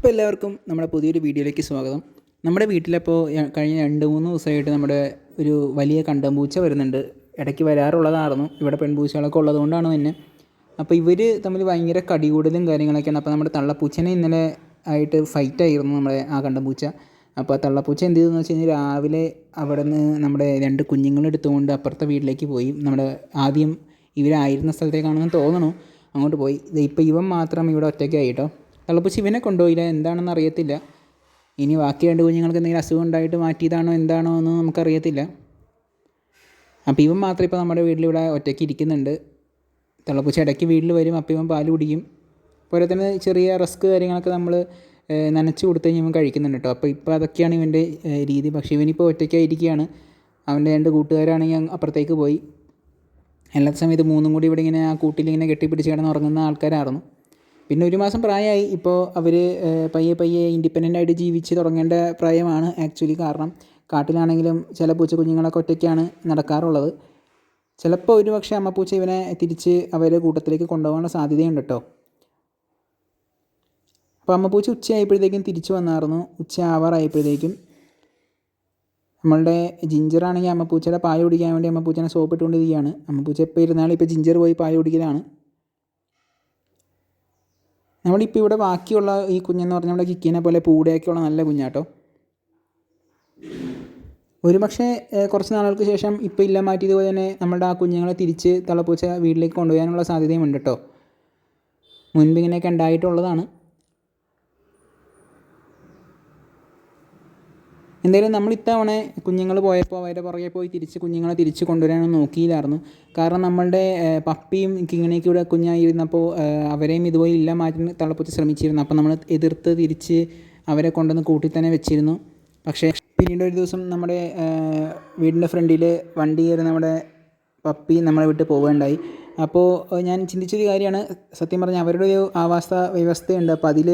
അപ്പോൾ എല്ലാവർക്കും നമ്മുടെ പുതിയൊരു വീഡിയോയിലേക്ക് സ്വാഗതം. നമ്മുടെ വീട്ടിലപ്പോൾ കഴിഞ്ഞ രണ്ട് മൂന്ന് ദിവസമായിട്ട് നമ്മുടെ ഒരു വലിയ കണ്ടംപൂച്ച വരുന്നുണ്ട്. ഇടയ്ക്ക് വരാറുള്ളതായിരുന്നു. ഇവിടെ പെൺപൂച്ചകളൊക്കെ ഉള്ളതുകൊണ്ടാണ് തന്നെ. അപ്പോൾ ഇവർ തമ്മിൽ ഭയങ്കര കടികൂടലും കാര്യങ്ങളൊക്കെയാണ്. അപ്പോൾ നമ്മുടെ തള്ളപ്പൂച്ചനെ ഇന്നലെ ആയിട്ട് ഫൈറ്റ് ആയിരുന്നു നമ്മുടെ ആ കണ്ടംപൂച്ച. അപ്പോൾ ആ തള്ളപ്പൂച്ച എന്ത് ചെയ്തെന്ന് വെച്ച് കഴിഞ്ഞാൽ രാവിലെ അവിടെ നിന്ന് നമ്മുടെ രണ്ട് കുഞ്ഞുങ്ങളെടുത്തുകൊണ്ട് അപ്പുറത്തെ വീട്ടിലേക്ക് പോയി. നമ്മുടെ ആദ്യം ഇവരായിരുന്ന സ്ഥലത്തേക്കാണെന്ന് തോന്നണു. അങ്ങോട്ട് പോയി. ഇപ്പോൾ ഇവൻ മാത്രം ഇവിടെ ഒറ്റയ്ക്കായി കേട്ടോ. തള്ളപ്പൂച്ച ഇവനെ കൊണ്ടുപോയില്ല എന്താണെന്ന് അറിയത്തില്ല. ഇനി ബാക്കി രണ്ട് കുഞ്ഞുങ്ങൾക്ക് എന്തെങ്കിലും അസുഖം ഉണ്ടായിട്ട് മാറ്റിയതാണോ എന്താണോ എന്ന് നമുക്കറിയത്തില്ല. അപ്പോൾ ഇവൻ മാത്രം ഇപ്പോൾ നമ്മുടെ വീട്ടിൽ ഇവിടെ ഒറ്റയ്ക്ക് ഇരിക്കുന്നുണ്ട്. തിളപ്പൂച്ച ഇടയ്ക്ക് വീട്ടിൽ വരും അപ്പോൾ ഇവൻ പാൽ കുടിക്കും. പോലെ തന്നെ ചെറിയ റിസ്ക് കാര്യങ്ങളൊക്കെ നമ്മൾ നനച്ച് കൊടുത്തു കഴിഞ്ഞാൽ ഇവൻ കഴിക്കുന്നുണ്ട് കേട്ടോ. അപ്പോൾ ഇപ്പോൾ അതൊക്കെയാണ് ഇവന്റെ രീതി. പക്ഷേ ഇവനിപ്പോൾ ഒറ്റയ്ക്കായിരിക്കുകയാണ് അവന്റെ രണ്ട് കൂട്ടുകാരാണെങ്കിൽ അപ്പുറത്തേക്ക് പോയി. എല്ലാ സമയത്ത് മൂന്നും കൂടി ഇവിടെ ഇങ്ങനെ ആ കൂട്ടിലിങ്ങനെ കെട്ടിപ്പിടിച്ച് കിടന്ന് ഉറങ്ങുന്ന ആൾക്കാരായിരുന്നു. പിന്നെ ഒരു മാസം പ്രായമായി. ഇപ്പോൾ അവർ പയ്യെ പയ്യെ ഇൻഡിപെൻഡന്റ് ആയിട്ട് ജീവിച്ച് തുടങ്ങേണ്ട പ്രായമാണ് ആക്ച്വലി കാരണം കാട്ടിലാണെങ്കിലും ചില പൂച്ച കുഞ്ഞുങ്ങളൊക്കെ ഒറ്റയ്ക്കാണ് നടക്കാറുള്ളത്. ചിലപ്പോൾ ഒരു പക്ഷേ അമ്മപ്പൂച്ച ഇവനെ തിരിച്ച് അവരുടെ കൂട്ടത്തിലേക്ക് കൊണ്ടുപോകാനുള്ള സാധ്യതയുണ്ട് കേട്ടോ. അപ്പോൾ അമ്മപ്പൂച്ച ഉച്ചയായപ്പോഴത്തേക്കും തിരിച്ചു വന്നായിരുന്നു. ഉച്ച ആവാറായപ്പോഴത്തേക്കും നമ്മളുടെ ജിഞ്ചറാണെങ്കിൽ അമ്മപ്പൂച്ചയുടെ പായ കുടിക്കാൻ വേണ്ടി അമ്മപ്പൂച്ചനെ സോപ്പ് ഇട്ടുകൊണ്ടിരിക്കുകയാണ്. അമ്മപ്പൂച്ച എപ്പോൾ ഇരുന്നാലും ഇപ്പോൾ ജിഞ്ചർ പോയി പായ കുടിക്കലാണ്. നമ്മളിപ്പോൾ ഇവിടെ ബാക്കിയുള്ള ഈ കുഞ്ഞെന്ന് പറഞ്ഞാൽ നമ്മുടെ കിക്കിനെ പോലെ പൂടയൊക്കെയുള്ള നല്ല കുഞ്ഞാട്ടോ. ഒരു പക്ഷേ ഏഹ്, കുറച്ച് നാളുകൾക്ക് ശേഷം ഇപ്പോൾ ഇല്ല മാറ്റിയതുപോലെ തന്നെ നമ്മുടെ ആ കുഞ്ഞുങ്ങളെ തിരിച്ച് തളപ്പൂച്ച വീട്ടിലേക്ക് കൊണ്ടുപോകാനുള്ള സാധ്യതയും ഉണ്ട് കേട്ടോ മുൻപിങ്ങനെയൊക്കെ ഉണ്ടായിട്ടുള്ളതാണ്. എന്തായാലും നമ്മൾ ഇത്തവണ കുഞ്ഞുങ്ങൾ പോയപ്പോൾ അവരുടെ പുറകെ പോയി തിരിച്ച് കുഞ്ഞുങ്ങളെ തിരിച്ച് കൊണ്ടുവരാനൊന്നും നോക്കിയില്ലായിരുന്നു. കാരണം നമ്മളുടെ പപ്പിയും കിങ്ങിണിയൊക്കെ ഇവിടെ കുഞ്ഞായിരുന്നപ്പോൾ അവരെയും ഇതുപോലെ ഇല്ല മാറ്റി തള്ളപ്പൂച്ച ശ്രമിച്ചിരുന്നു. അപ്പോൾ നമ്മൾ എതിർത്ത് തിരിച്ച് അവരെ കൊണ്ടുവന്ന് കൂട്ടി തന്നെ വെച്ചിരുന്നു. പക്ഷേ പിന്നീട് ഒരു ദിവസം നമ്മുടെ വീടിന്റെ ഫ്രണ്ടിൽ വണ്ടി കയറി നമ്മുടെ പപ്പി നമ്മളെ വിട്ട് പോവുകയുണ്ടായി. അപ്പോൾ ഞാൻ ചിന്തിച്ചൊരു കാര്യമാണ്. സത്യം പറഞ്ഞാൽ അവരുടെ ഒരു ആവാസ വ്യവസ്ഥയുണ്ട്. അപ്പോൾ അതിൽ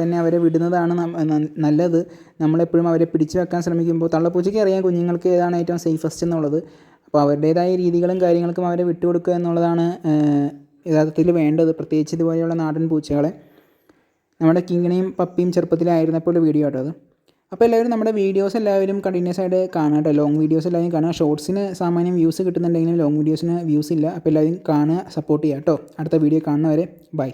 തന്നെ അവരെ വിടുന്നതാണ് നല്ലത്. നമ്മളെപ്പോഴും അവരെ പിടിച്ചു വെക്കാൻ ശ്രമിക്കുമ്പോൾ തള്ളപ്പൂച്ചയ്ക്ക് അറിയാം കുഞ്ഞുങ്ങൾക്ക് ഏതാണ് ഏറ്റവും സേഫസ്റ്റ് എന്നുള്ളത്. അപ്പോൾ അവരുടേതായ രീതികളും കാര്യങ്ങൾക്കും അവരെ വിട്ടുകൊടുക്കുക എന്നുള്ളതാണ് യഥാർത്ഥത്തിൽ വേണ്ടത്. പ്രത്യേകിച്ച് ഇതുപോലെയുള്ള നാടൻ പൂച്ചകളെ. നമ്മുടെ കിങ്ങിണിയും പപ്പിയും ചെറുപ്പത്തിലായിരുന്നപ്പോൾ വീഡിയോ കേട്ടോ അത്. അപ്പോൾ എല്ലാവരും നമ്മുടെ വീഡിയോസ് എല്ലാവരും കണ്ടിന്യൂസ് ആയിട്ട് കാണാം കേട്ടോ ലോങ് വീഡിയോസ് എല്ലാവരും കാണുക. ഷോർട്സിന് സാമാന്യം വ്യൂസ് കിട്ടുന്നുണ്ടെങ്കിലും ലോങ് വീഡിയോസിന് വ്യൂസ് ഇല്ല. അപ്പോൾ എല്ലാവരും കാണുക സപ്പോർട്ട് ചെയ്യുക കേട്ടോ അടുത്ത വീഡിയോ കാണുന്നവരെ ബൈ